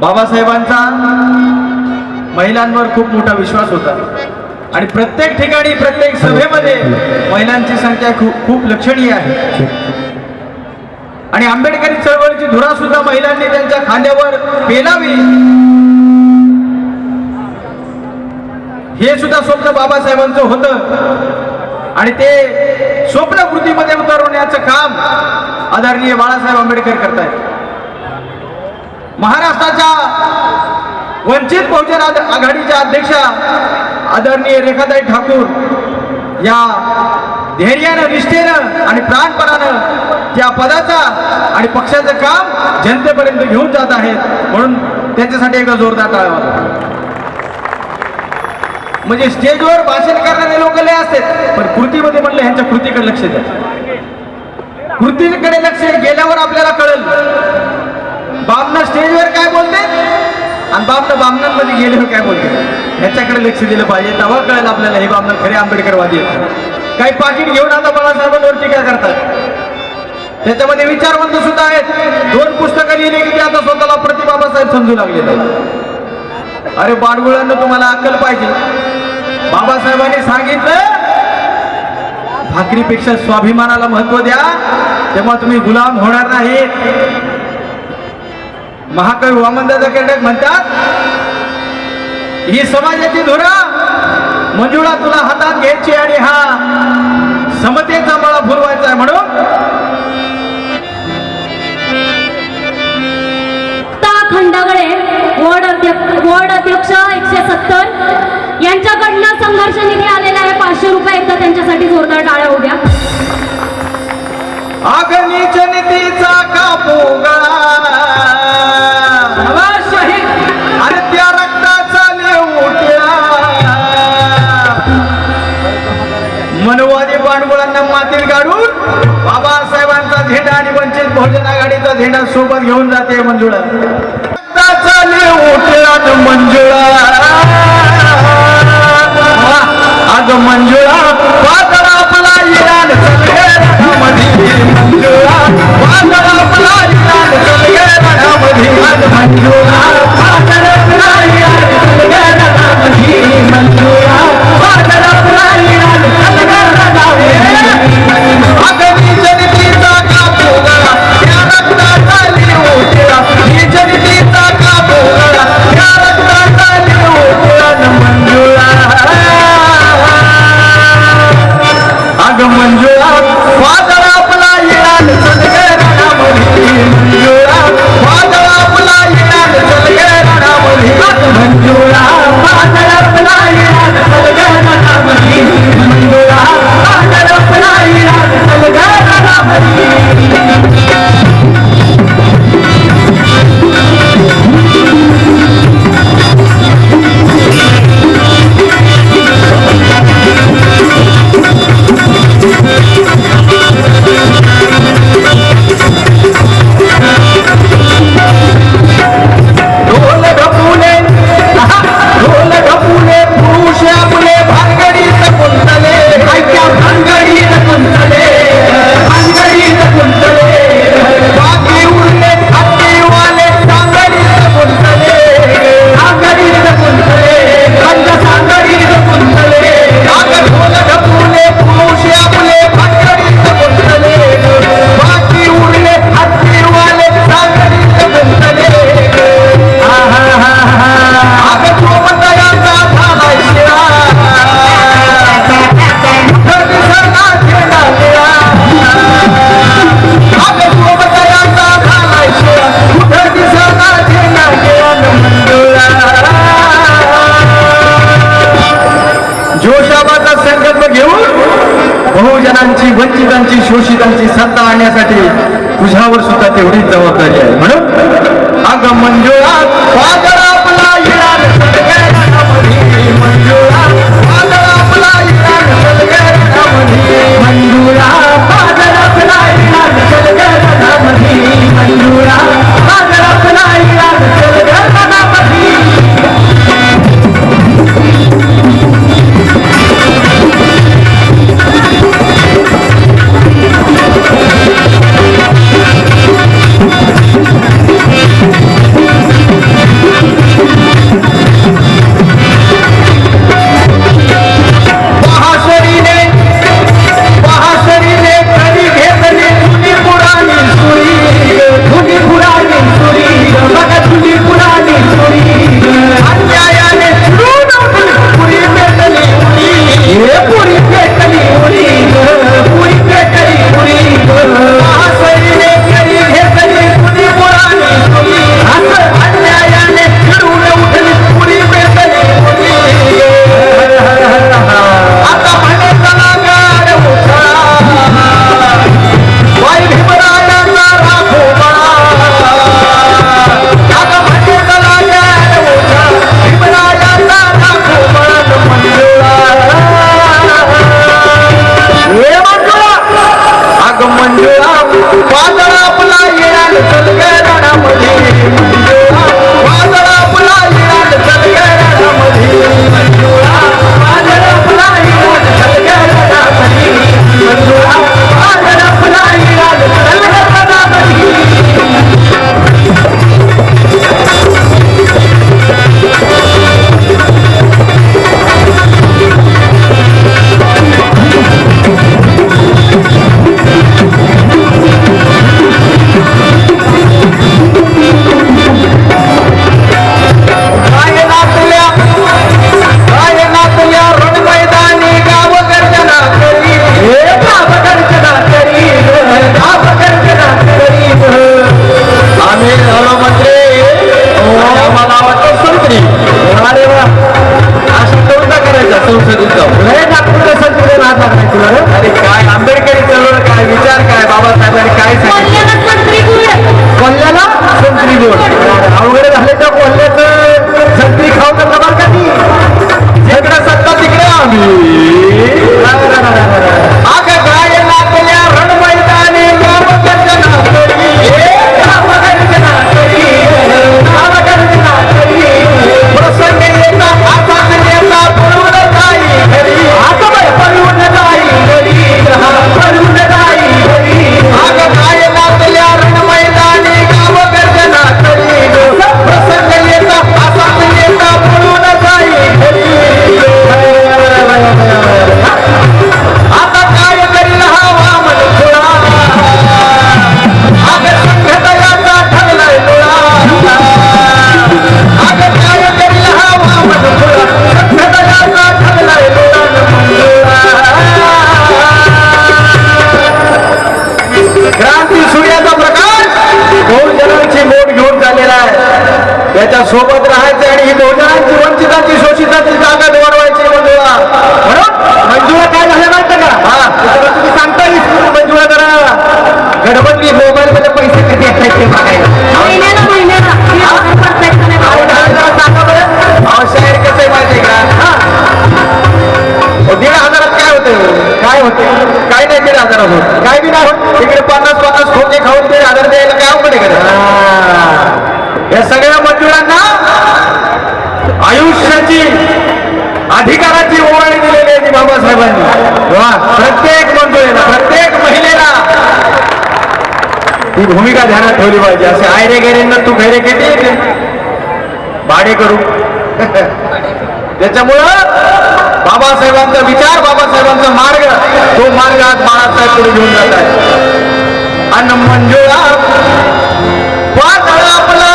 बाबासाहेबांचा महिलांवर खूप मोठा विश्वास होता. आणि प्रत्येक ठिकाणी प्रत्येक सभेमध्ये महिलांची संख्या खूप खूप लक्षणीय आहे. आणि आंबेडकरी चळवळीची धुरा सुद्धा महिलांनी त्यांच्या खांद्यावर पेलावी. हे सुद्धा स्वप्न बाबासाहेबांचं होतं. आणि ते स्वप्न कृतीमध्ये उतरवण्याचं काम आदरणीय बाळासाहेब आंबेडकर करतायत. महाराष्ट्राच्या वंचित बहुजन आघाडीच्या अध्यक्षा आदरणीय रेखाताई ठाकूर या धैर्यानं निष्ठेनं आणि प्राणपणानं त्या पदाचा आणि पक्षाचं काम जनतेपर्यंत घेऊन जात आहेत म्हणून त्यांच्यासाठी एकदा जोरदार टाळा म्हणजे स्टेजवर भाषण करणारे लोक लय असतात पण कृतीमध्ये म्हणलं ह्यांच्या कृतीकडे लक्ष द्या. कृतीकडे लक्ष गेल्यावर आपल्याला कळेल. बामना स्टेजवर काय बोलते? आणि बामनं बामणांमध्ये गेल्यावर काय बोलते? ह्याच्याकडे लक्ष दिलं पाहिजे. तेव्हा कळेल आपल्याला हे बामण खरे आंबेडकरवादी आहेत. काही पाकिट घेऊन आता बाळासाहेबांवर टीका करतात? त्याच्यामध्ये विचारवंत सुद्धा आहेत. दोन पुस्तकं लिहिली की ते आता स्वतःला प्रति बाबासाहेब समजू लागलेले अरे बाडगुळांना तुम्हाला अक्कल पाहिजे. बाबासाहेबांनी सांगितलं भाकरीपेक्षा स्वाभिमानाला महत्त्व द्या तेव्हा तुम्ही गुलाम होणार नाही. महाकवी वामनदादा कर्डक म्हणतात ही समाजाची धुरा मंजुळा तुला हातात घ्यायची आणि हा समतेचा मला फुलवायचा आहे म्हणून. खंडागळे वॉर्ड अध्यक्ष वॉर्ड अध्यक्ष एकशे सत्तर. यांच्याकडनं संघर्ष निधी आलेला आहे. पाचशे रुपये एकदा त्यांच्यासाठी जोरदार टाळ्या उद्या आगनीच नीतीचा कापोगळा. अरे मातील काढून बाबासाहेबांचा झेंडा आणि वंचित बहुजन आघाडीचा झेंडा सोबत घेऊन जाते मंजुळा. रक्ताचा मंजुळा. अग मंजुळा पातळ आपला इराण मंजुळा. पातळ बहुजनांची वंचितांची शोषितांची सत्ता आणण्यासाठी तुझ्यावर सुद्धा तेवढीच जबाबदारी आहे. म्हणून अगं मंजुळा संसदेत जाऊ अरे काय आंबेडकरी चळवळ काय विचार काय बाबासाहेबांनी काय सांगितलं? कल्याणात त्याच्यासोबत राहायचं आणि ही बहुजन जीवनचिताची अधिकाराची ओवाळी दिलेली आहे ती बाबासाहेबांनी? प्रत्येक म्हणतोय ना प्रत्येक महिलेला ही भूमिका ध्यानात ठेवली पाहिजे. असे आयरे गेरेंना तू घेरे किती? भाडे करू. त्याच्यामुळं बाबासाहेबांचा विचार बाबासाहेबांचा मार्ग तो मार्ग आज बाळासाहेब पुढे घेऊन जात आहे अन्न मंजुळा पातळा आपला